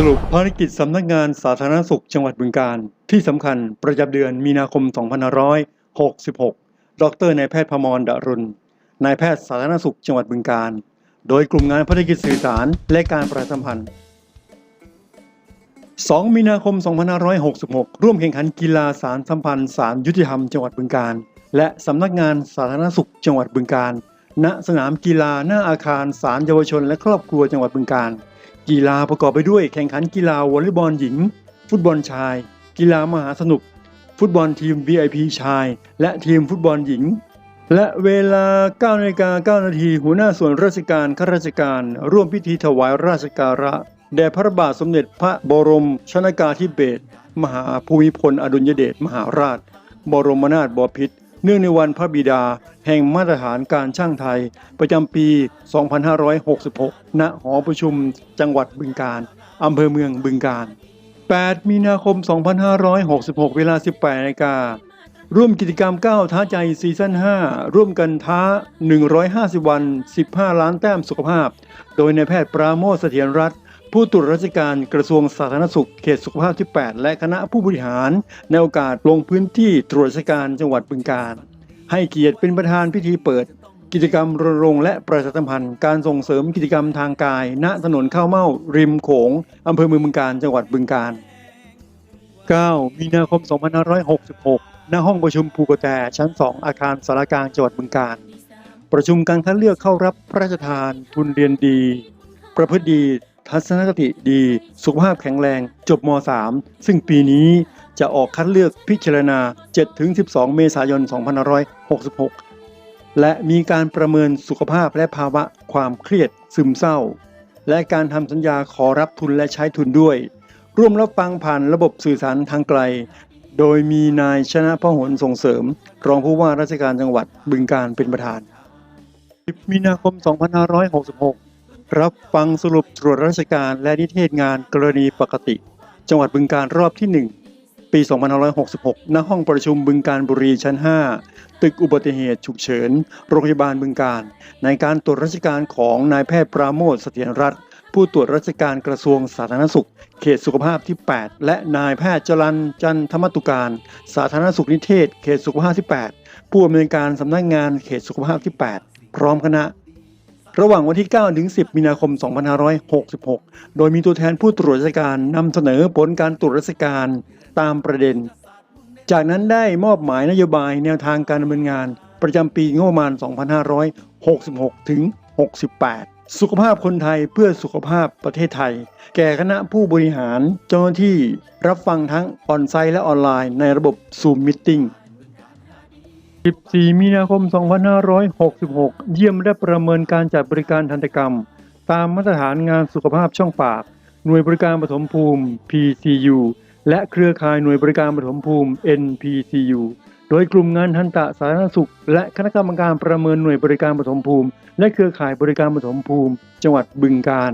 สรุปภารกิจสำนักงานสาธารณสุขจังหวัดบึงการ ที่สำคัญประจำเดือนมีนาคม 2566 ดรนายแพทย์พมรดรุณนายแพทย์สาธารณสุขจังหวัดบึงการ โดยกลุ่มงานภารกิจสื่อสารและการประชาสัมพันธ์ 2 มีนาคม 2566 ร่วมแข่งขันกีฬาสารสัมพันธ์สารยุติธรรมจังหวัดบึงการ และสำนักงานสาธารณสุขจังหวัดบึงการ ณ สนามกีฬาหน้าอาคารสารเยาวชนและครอบครัวจังหวัดบึงการ กีฬาประกอบไปด้วยแข่งขันกีฬาวอลเลย์บอลหญิง ฟุตบอลชาย กีฬามหาสนุก ฟุตบอลทีม VIP ชาย และทีมฟุตบอลหญิง และเวลา9นาฬิกา9นาทีหัวหน้าส่วนราชการข้าราชการ ร่วมพิธีถวายราชการะแด่พระบาทสมเด็จพระบรมชนากาธิเบศรมหาภูมิพลอดุลยเดชมหาราช บรมนาถบพิตร เนื่องในวันพระบิดา แห่งมาตรฐานการช่างไทย ประจำปี 2566 ณ หอประชุมจังหวัดบึงกาฬอำเภอเมืองบึงกาฬ8มีนาคม 2566 เวลา 18นาฬิการ่วมกิจกรรมก้าวท้าใจซีซั่น 5 ร่วมกันท้า 150 วัน 15 ล้านแต้มสุขภาพ โดยนายแพทย์ปราโมชเสถียรรัตน์ ผู้ตรวจราชการกระทรวงสาธารณสุขเขตสุขภาพที่ 8 และคณะผู้บริหาร ในโอกาสลงพื้นที่ตรวจราชการจังหวัดบึงกาฬให้เกียรติเป็นประธานพิธีเปิด กิจกรรมรณรงค์และประชาสัมพันธ์การส่งเสริมกิจกรรมทางกาย ณถนนข้าวเม่าริมโขงอำเภอเมืองบึงกาฬจังหวัดบึงกาฬ9มีนาคม 2566 ณ ห้องประชุมภูกระแตชั้น 2 อาคารสารกลางจังหวัดบึงกาฬประชุมการคัดเลือกเข้ารับพระราชทานทุนเรียนดี ประพฤติดี ทัศนคติดี สุขภาพแข็งแรง จบม .3 ซึ่งปีนี้จะออกคัดเลือกพิจารณา 7-12 เมษายน 2566 และมีการประเมินสุขภาพและภาวะความเครียดซึมเศร้า และการทำสัญญาขอรับทุนและใช้ทุนด้วย ร่วมรับฟังผ่านระบบสื่อสารทางไกล โดยมีนายชนะพหลส่งเสริม รองผู้ว่าราชการจังหวัดบึงการเป็นประธาน10มีนาคม 2566 รับฟังสรุปตรวจราชการและนิเทศงานกรณีปกติ จังหวัดบึงการรอบที่ 1 ปี 2566 ณ ห้องประชุมบึงการบุรีชั้น 5 ตึกอุบัติเหตุฉุกเฉิน โรงพยาบาลบึงการ ในการตรวจราชการของนายแพทย์ปราโมชเสถียรรัตน์ผู้ตรวจราชการกระทรวงสาธารณสุข เขตสุขภาพที่ 8 และนายแพทย์จรันจันทมตุการ สาธารณสุขนิเทศ เขตสุขภาพที่ 8 ผู้อำนวยการสำนักงานเขตสุขภาพที่ 8 พร้อมคณะ ระหว่างวันที่ 9 ถึง 10 มีนาคม 2566 โดยมีตัวแทนผู้ตรวจราชการนำเสนอผลการตรวจราชการตามประเด็น จากนั้นได้มอบหมายนโยบายแนวทางการดำเนินงาน ประจำปีงบประมาณ 2566 ถึง 68 สุขภาพคนไทยเพื่อสุขภาพประเทศไทย แก่คณะผู้บริหารเจ้าหน้าที่รับฟังทั้งออนไซต์และออนไลน์ในระบบ Zoom Meeting 14 มีนาคม 2566 เยี่ยมและประเมินการจัดบริการทันตกรรม ตามมาตรฐานงานสุขภาพช่องปาก หน่วยบริการปฐมภูมิ PCU และเครือข่ายหน่วยบริการปฐมภูมิ NPCU โดยกลุ่มงานทันตะสาธารณสุข และคณะกรรมการประเมินหน่วยบริการปฐมภูมิ และเครือข่ายบริการปฐมภูมิ จังหวัดบึงกาฬ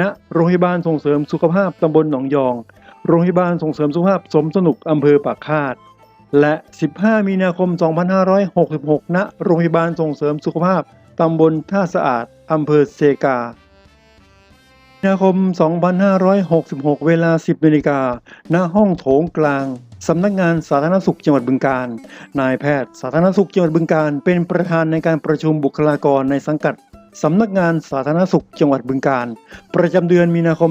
ณ โรงพยาบาลส่งเสริมสุขภาพตำบลหนองยอง โรงพยาบาลส่งเสริมสุขภาพสมสนุกอำเภอปากคาด และ 15 มีนาคม 2566 ณ โรงพยาบาลส่งเสริมสุขภาพ ตำบลท่าสะอาด อำเภอเซกา มีนาคม 2566 เวลา 10นาฬิกา ณ ห้องโถงกลาง สำนักงานสาธารณสุขจังหวัดบึงการ นายแพทย์สาธารณสุขจังหวัดบึงการ เป็นประธานในการประชุมบุคลากรในสังกัด สำนักงานสาธารณสุขจังหวัดบึงการ ประจำเดือนมีนาคม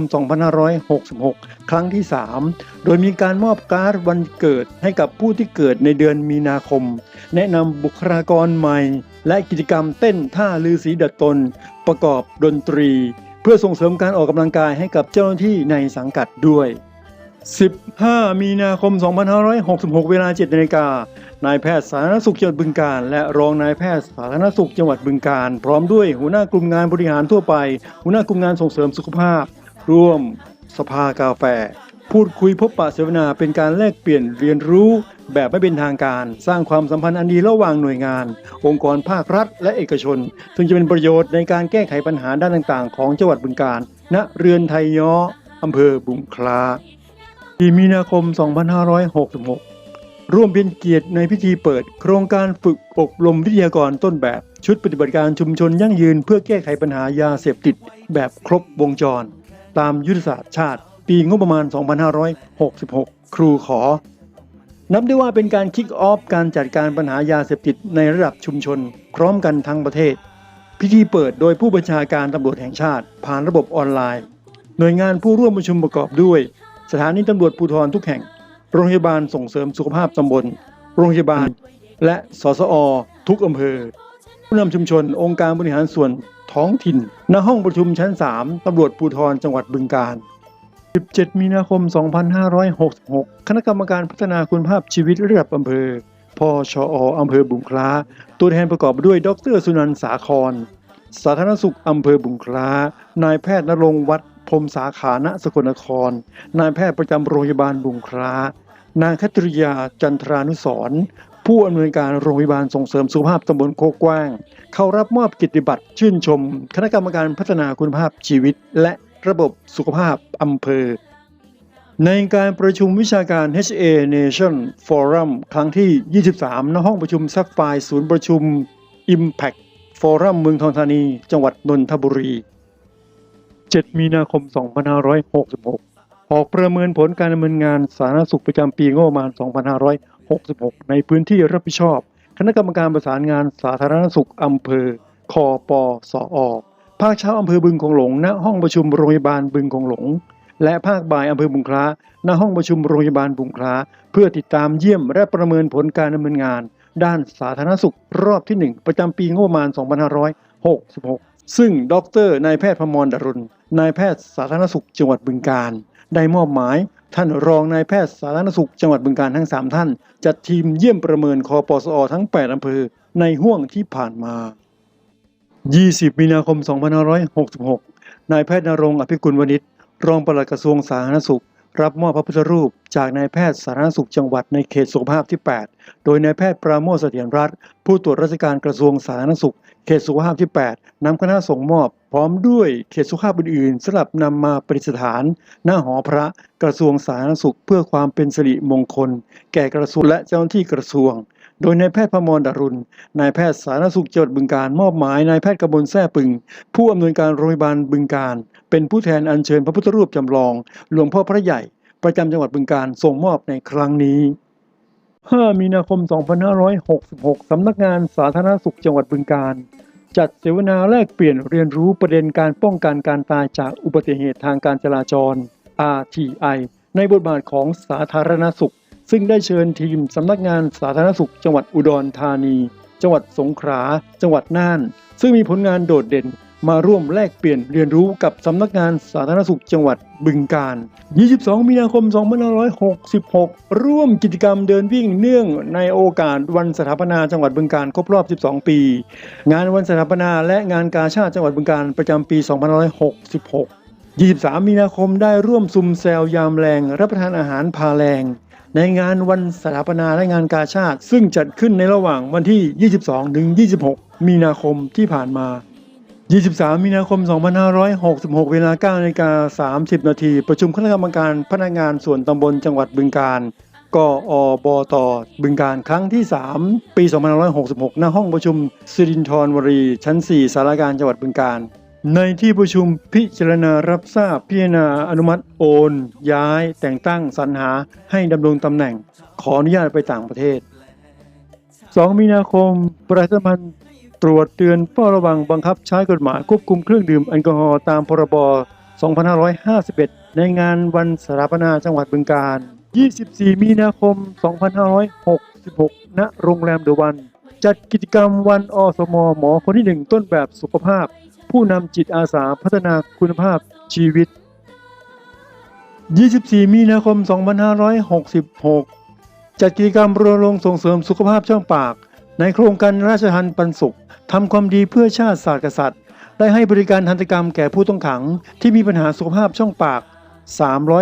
2566 ครั้งที่ 3 โดยมีการมอบการ์ดวันเกิดให้กับผู้ที่เกิดในเดือนมีนาคม แนะนำบุคลากรใหม่ และกิจกรรมเต้นท่าลือสีดัดตน ประกอบดนตรี เพื่อส่งเสริมการออกกำลังกายให้กับเจ้าหน้าที่ในสังกัดด้วย 15 มีนาคม 2566 เวลา 7นาฬิกา นายแพทย์สาธารณสุขจังหวัดบึงการ และรองนายแพทย์สาธารณสุขจังหวัดบึงการ พร้อมด้วยหัวหน้ากลุ่มงานบริหารทั่วไป หัวหน้ากลุ่มงานส่งเสริมสุขภาพ ร่วม สภากาแฟ พูดคุยพบปะเสวนาเป็นการแลกเปลี่ยนเรียนรู้แบบไม่เป็นทางการ สร้างความสัมพันธ์อันดีระหว่างหน่วยงาน องค์กรภาครัฐ และเอกชน ซึ่งจะเป็นประโยชน์ในการแก้ไขปัญหาด้านต่างๆ ของจังหวัดบึงการ ณ เรือนไทยย้ออำเภอบุงคลา4มีนาคม 2566 ร่วมเป็นเกียรติในพิธีเปิด โครงการฝึกอบรมวิทยากรต้นแบบ ชุดปฏิบัติการชุมชนยั่งยืน เพื่อแก้ไขปัญหายาเสพติด แบบครบวงจร ตามยุทธศาสตร์ชาติ ปีงบประมาณ 2566 ครูขอ นับได้ว่าเป็นการคิกออฟการจัดการปัญหายาเสพติดในระดับชุมชน พร้อมกันทั้งประเทศ พิธีเปิดโดยผู้บัญชาการตำรวจแห่งชาติ ผ่านระบบออนไลน์ หน่วยงานผู้ร่วมประชุมประกอบด้วย สถานีตำรวจภูธรทุกแห่ง โรงพยาบาลส่งเสริมสุขภาพตำบล โรงพยาบาล และสสอ ทุกอำเภอ ผู้นำชุมชน องค์การบริหารส่วนท้องถิ่น ณ ห้องประชุมชั้น 3 ตำรวจภูธรจังหวัดบึงกาฬ 17 มีนาคม 2566 คณะกรรมการพัฒนาคุณภาพชีวิตระดับอำเภอ พอชออำเภอบุงคล้า ตัวแทนประกอบด้วย ดรสุนันท์สาคร สาธารณสุขอำเภอบุงคล้า นายแพทย์ณรงค์วัด พรมสาขาณสกลนคร นายแพทย์ประจำโรงพยาบาลบุงคลานางคัตริยาจันทรานุสรผู้อำนวยการโรงพยาบาลส่งเสริมสุขภาพตำบลโคกกว้าง เข้ารับมอบกิตติบัตรชื่นชม คณะกรรมการพัฒนาคุณภาพชีวิต และระบบสุขภาพอำเภอ ในการประชุมวิชาการ HA Nation Forum ครั้งที่ 23 ณ ห้องประชุมซักไฟศูนย์ประชุม Impact Forum เมืองทองธานี จังหวัดนนทบุรี 7 มีนาคม 2566 ออกประเมินผลการดำเนินงานสาธารณสุขประจำปีงบประมาณ 2566 ในพื้นที่รับผิดชอบ คณะกรรมการประสานงานสาธารณสุขอำเภอ คอปสอภาคเช้าอำเภอบึงคงหลง ณ ห้องประชุมโรงพยาบาลบึงคงหลง และภาคบ่ายอำเภอบุงคล้า ณ ห้องประชุมโรงพยาบาลบุงคล้า เพื่อติดตามเยี่ยมและประเมินผลการดำเนินงาน ด้านสาธารณสุขรอบที่ 1 ประจำปีงบประมาณ 2566 ซึ่งดรนายแพทย์พมรดรุณนายแพทย์สาธารณสุขจังหวัดบึงกาฬได้มอบหมาย ท่านรองนายแพทย์สาธารณสุขจังหวัดบึงกาฬทั้ง 3 ท่าน จัดทีมเยี่ยมประเมินคอปสอทั้ง 8 อำเภอในห่วงที่ผ่านมา 20 มีนาคม 2566 นายแพทย์นรงอภิกุลวณิชรองปลัดกระทรวงสาธารณสุข รับมอบพระพุทธรูปจากนายแพทย์สาธารณสุขจังหวัดในเขตสุขภาพที่ 8 โดยนายแพทย์ปราโมชเสถียรรัตน์ผู้ตรวจราชการกระทรวงสาธารณสุข เขตสุขภาพที่ 8นำคณะส่งมอบ พร้อมด้วยเขตสุขภาพอื่นๆสลับนำมาประดิษฐาน หน้าหอพระกระทรวงสาธารณสุข เพื่อความเป็นสิริมงคล แก่กระทรวงและเจ้าหน้าที่กระทรวง โดยนายแพทย์พมรดรุณ นายแพทย์สาธารณสุขจังหวัดบึงการ มอบหมายนายแพทย์กระบวนแท้ปึง ผู้อำนวยการโรงพยาบาลบึงการ เป็นผู้แทนอัญเชิญพระพุทธรูปจำลองหลวงพ่อพระใหญ่ ประจำจังหวัดบึงการส่งมอบในครั้งนี้ 5 มีนาคม 2566 สำนักงานสาธารณสุขจังหวัดบึงการ จัดเสวนาแลกเปลี่ยนเรียนรู้ประเด็นการป้องกันการตายจากอุบัติเหตุทางการจราจร RTI ในบทบาทของสาธารณสุข ซึ่งได้เชิญทีมสำนักงานสาธารณสุข จังหวัดอุดรธานี จังหวัดสงขลา จังหวัดน่าน ซึ่งมีผลงานโดดเด่นมาร่วมแลกเปลี่ยนเรียนรู้กับสำนักงานสาธารณสุขจังหวัดบึงกาฬ 22 มีนาคม 2566 ร่วมกิจกรรมเดินวิ่งเนื่องในโอกาสวันสถาปนาจังหวัดบึงกาฬครบรอบ 12 ปี งานวันสถาปนาและงานกาชาติจังหวัดบึงกาฬประจำปี 2566 23 มีนาคมได้ร่วมซุมแซวยามแรง รับประทานอาหารพาแรง ในงานวันสถาปนาและงานกาชาติ ซึ่งจัดขึ้นในระหว่างวันที่ 22 ถึง 26 มีนาคมที่ผ่านมา 23 มีนาคม 2566 เวลา9นาฬิกา30 นาที ประชุมคณะกรรมการพนักงานส่วนตำบลจังหวัดบึงการ กอบตบึงการครั้งที่ 3 ปี 2566 ณ ห้องประชุมสิรินทรวรี ชั้น 4 สารการจังหวัดบึงการ ในที่ประชุมพิจารณารับทราบพิจารณาอนุมัติโอน ย้าย แต่งตั้งสรรหาให้ดำรงตำแหน่ง ขออนุญาตไปต่างประเทศ 2 มีนาคม ประชาสัมพันธ์ตรวจเตือนเฝ้าระวังบังคับใช้กฎหมายควบคุมเครื่องดื่มแอลกอฮอล์ตามพรบ 2551 ในงานวันสถาปนาจังหวัดบึงกาฬ 24 มีนาคม 2566 ณ โรงแรมเดอะวัน จัดกิจกรรมวันอสม หมอคนที่หนึ่งต้นแบบสุขภาพ ผู้นำจิตอาสาพัฒนาคุณภาพชีวิต 24 มีนาคม 2566 จัดกิจกรรมรณรงค์ส่งเสริมสุขภาพช่องปาก ในโครงการราชทันปันสุขทำความดีเพื่อชาติศาสตร์กษัตริย์ ได้ให้บริการทันตกรรมแก่ผู้ต้องขัง ที่มีปัญหาสุขภาพช่องปาก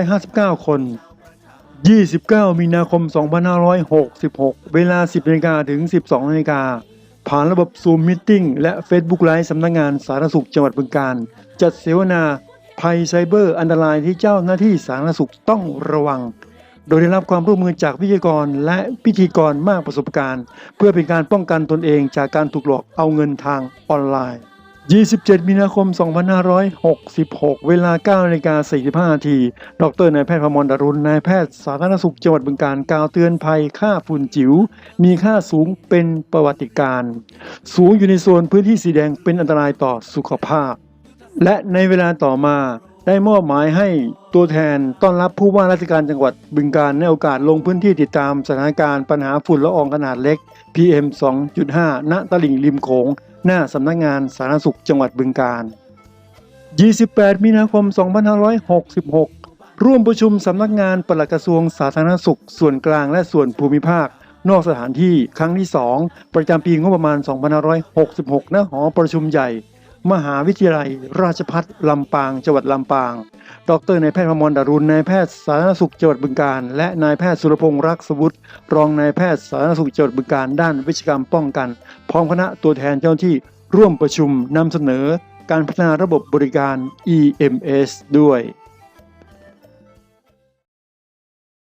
359 คน 29 มีนาคม 2566 เวลา 10นาฬิกาถึง 12นาฬิกา ผ่านระบบ Zoom Meeting และ Facebook Live สำนักงานสาธารณสุขจังหวัดบึงการ จัดเสวนาภัยไซเบอร์อันตรายที่เจ้าหน้าที่สาธารณสุขต้องระวัง โดยได้รับความร่วมมือจากวิทยากรและพิธีกรมากประสบการณ์ เพื่อเป็นการป้องกันตนเองจากการถูกหลอกเอาเงินทางออนไลน์ 27 มีนาคม 2566 เวลา9นาฬิกา45นาที ดรนายแพทย์พมรดรุณนายแพทย์สาธารณสุขจังหวัดบึงการกล่าวเตือนภัยค่าฝุ่นจิ๋ว มีค่าสูงเป็นประวัติการณ์สูงอยู่ในโซนพื้นที่สีแดงเป็นอันตรายต่อสุขภาพ และในเวลาต่อมา ได้มอบหมายให้ตัวแทนต้อนรับผู้ว่าราชการจังหวัดบึงการในโอกาสลงพื้นที่ติดตามสถานการณ์ปัญหาฝุ่นละอองขนาดเล็ก PM 2.5 ณ ตลิ่งริมโขง หน้าสำนักงานสาธารณสุขจังหวัดบึงการ 28 มีนาคม 2566 ร่วมประชุมสำนักงานปลัดกระทรวงสาธารณสุข ส่วนกลางและส่วนภูมิภาค นอกสถานที่ครั้งที่ 2 ประจำปีงบประมาณ 2566 ณ หอประชุมใหญ่ มหาวิทยาลัย ราชพัฒลำปาง จังหวัดลำปาง ดรนายแพทย์พมรดารุณนายแพทย์สาธารณสุขจังหวัดบึงการ และนายแพทย์สุรพงษ์รักษวุฒิรองนายแพทย์สาธารณสุขจังหวัดบึงการด้านวิชกรรมป้องกัน พร้อมคณะตัวแทนเจ้าหน้าที่ร่วมประชุมนำเสนอการพัฒนาระบบบริการ EMS ด้วย